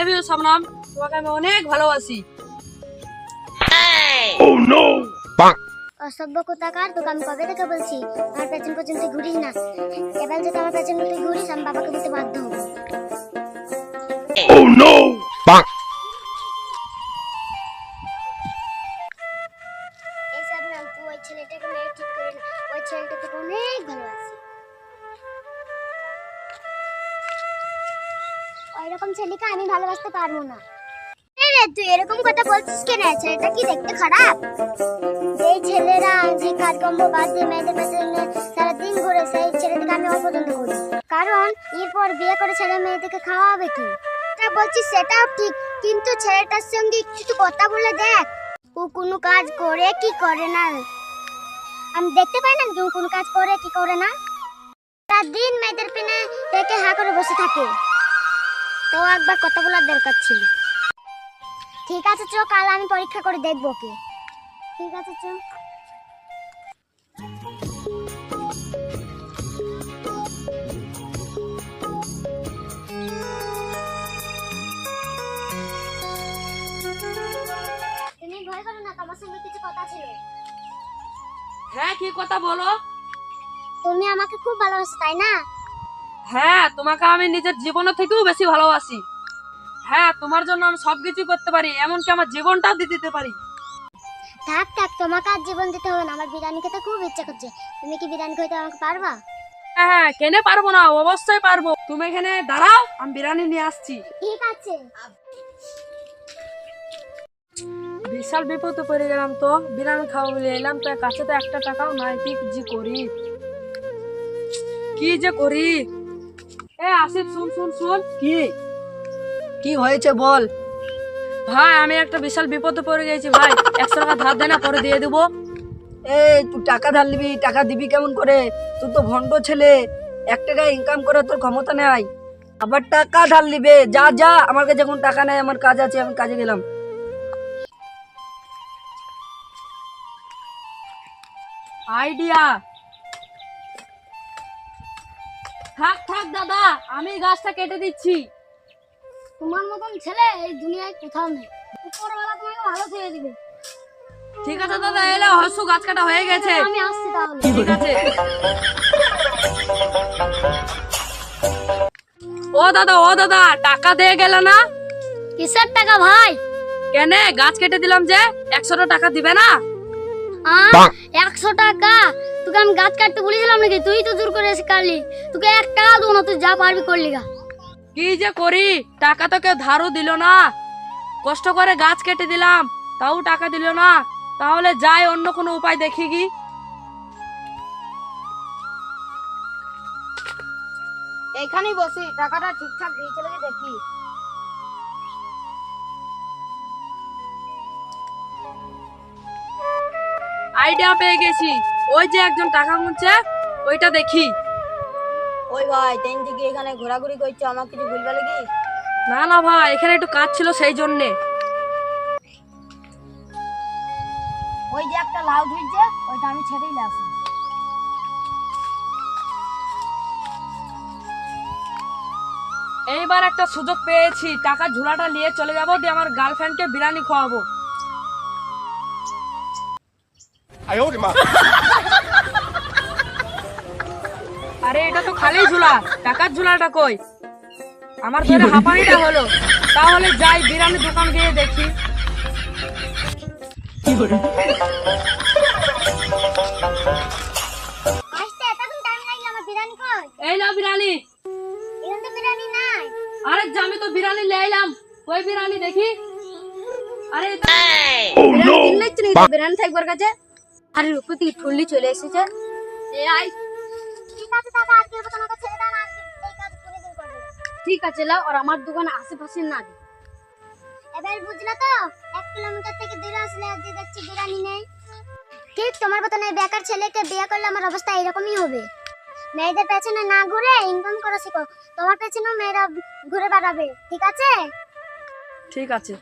Love you Shabnam তোমাকে আমি অনেক ভালোবাসি। অসভ্য কোথাকার তোকে আমি কবে থেকে বলছি? আমার পেছন তুই ঘুরিস না। এবার যদি আমার পেছন তুই ঘুরিস আমি বাবাকে দিতে বাধ্য হব। এই সাবনাম তুই ওই ছেলেটাকে মেরে ঠিক করে ওই ছেলেটা তোকে অনেক ভালোবাসে। ওই রকম ছেলেকে আমি ভালোবাসতে পারব না। তুই এরকম কথা বলছিস কেন? ছেলেটা কি দেখতে খারাপ? যেই ছেলেরা যে বাদ দিয়ে মেয়েদের সারাদিন ঘুরে, সেই আমি অপছন্দ করি। কারণ এরপর বিয়ে করে ছেলে মেয়েদেরকে কি? তা সেটাও ঠিক, কিন্তু ছেলেটার সঙ্গে একটু কথা বলে দেখ। ও কোনো কাজ করে কি করে না? আমি দেখতে পাই না ও কোনো কাজ করে কি করে না? তার দিন মেয়েদের পেনে দেখে হা করে বসে থাকে। তো একবার কথা বলার দরকার ছিল। ঠিক আছে চো কাল আমি পরীক্ষা করে দেখব ওকে। ঠিক আছে চো তুমি ভয় করো না তোমার সঙ্গে কিছু কথা ছিল। হ্যাঁ কি কথা বলো? তুমি আমাকে খুব ভালোবাসো তাই না? হ্যাঁ তোমাকে আমি নিজের জীবনের থেকেও বেশি ভালোবাসি। হ্যাঁ তোমার জন্য আমি সবকিছু করতে পারি এমনকি আমার জীবনটাও দিয়ে দিতে পারি। থাক থাক তোমাকে আর জীবন দিতে হবে না আমার বিরিয়ানি খেতে খুব ইচ্ছা করছে। তুমি কি বিরিয়ানি খেতে আমাকে পারবা? হ্যাঁ হ্যাঁ কেনে পারব না? অবশ্যই পারব। তুমি এখানে দাঁড়াও আমি বিরিয়ানি নিয়ে আসছি। ঠিক আছে। বিশাল বিপদে পড়ে গেলাম তো বিরিয়ানি খাব বলে এলাম তো কাছে তো একটা টাকাও নাই কি করি? কি যে করি? এ আসিফ শুন শুন শুন। কি? কি হয়েছে বল? ভাই আমি একটা বিশাল বিপদে পড়ে গেছি ভাই। একশো টাকা ধার দেনা পরে দিয়ে দেবো। এই তুই টাকা ধার নিবি টাকা দিবি কেমন করে? তুই তো ভন্ড ছেলে। এক টাকা ইনকাম করে তোর ক্ষমতা নেই। আবার টাকা ধার নিবে। যা যা আমার কাছে এখন টাকা নেই আমার কাজ আছে আমি কাজে গেলাম। আইডিয়া। থাক থাক দাদা আমি গাছটা কেটে দিচ্ছি। তোমার মতন ছেলে এই দুনিয়ায় কোথাও নেই। উপরওয়ালা তোমাকে ভালো ছেড়ে দিবে। ঠিক আছে দাদা এলে হসু গাছ কাটা হয়ে গেছে। আমি আসছি তাহলে। ঠিক আছে। ও দাদা ও দাদা টাকা দিয়ে গেলে না? কিসের টাকা ভাই? কেনে গাছ কেটে দিলাম যে একশোটা টাকা দিবে না? একশো টাকা? তোকে আমি গাছ কাটতে বলেছিলাম নাকি? তুই তো জোর করে এসে কাটলি। তোকে এক টাকা দেবো না তুই যা পারবি করলি গা। কি যে করি? টাকা তো কেউ ধারও দিল না। কষ্ট করে গাছ কেটে দিলাম তাও টাকা দিল না। তাহলে যাই অন্য কোনো উপায় দেখি কি? এখানেই বসি টাকাটা ঠিকঠাক দিয়ে চলে দেখি। আইডিয়া পেয়ে গেছি। ওই যে একজন টাকা গুনছে ওইটা দেখি। ওই ভাই তিন দিকে এখানে ঘোরাঘুরি করছ আমার কিছু ভুলবে কি না না ভাই এখানে একটু কাজ ছিল সেই জন্যে। ওই যে একটা লাউ ধরছে ওইটা আমি ছেড়েই আসি এইবার একটা সুযোগ পেয়েছি টাকা ঝুলাটা নিয়ে চলে যাব দিয়ে আমার গার্লফ্রেন্ডকে বিরিয়ানি খাওয়াবো। আরে এটা তো খালি ঝুলা। টাকার ঝুলাটা কই? আমার ধরে হাঁপানিটা হলো। তাহলে যাই বিরিয়ানি দোকান গিয়ে দেখি। আসতে এতক্ষণ টাইম লাগে আমার বিরিয়ানি কই? এই নাও নাই। আরে আমি তো বিরিয়ানি নিয়ে এলাম। কই বিরিয়ানি দেখি। আরে এটা- বিরিয়ানি থাকবার কাছে? আরে রূপু তুই ঠুল্লি চলে এসেছে এ আই। ঠিক আছে দাদা আজকে মতো আমাকে ছেড়ে দাও আজকে এই কাজ কোনোদিন করবে ঠিক আছে লাও আর আমার দোকান আশেপাশে না দে। এবার বুঝলা তো এক কিলোমিটার থেকে দূরে আসলে আজকে দেখছি বিরিয়ানি নেই। ঠিক তোমার মতন এই বেকার ছেলেকে বিয়ে করলে আমার অবস্থা এরকমই হবে। মেয়েদের পেছনে না ঘুরে ইনকাম করা শেখো তোমার পেছনেও মেয়েরা ঘুরে বেড়াবে ঠিক আছে? ঠিক আছে।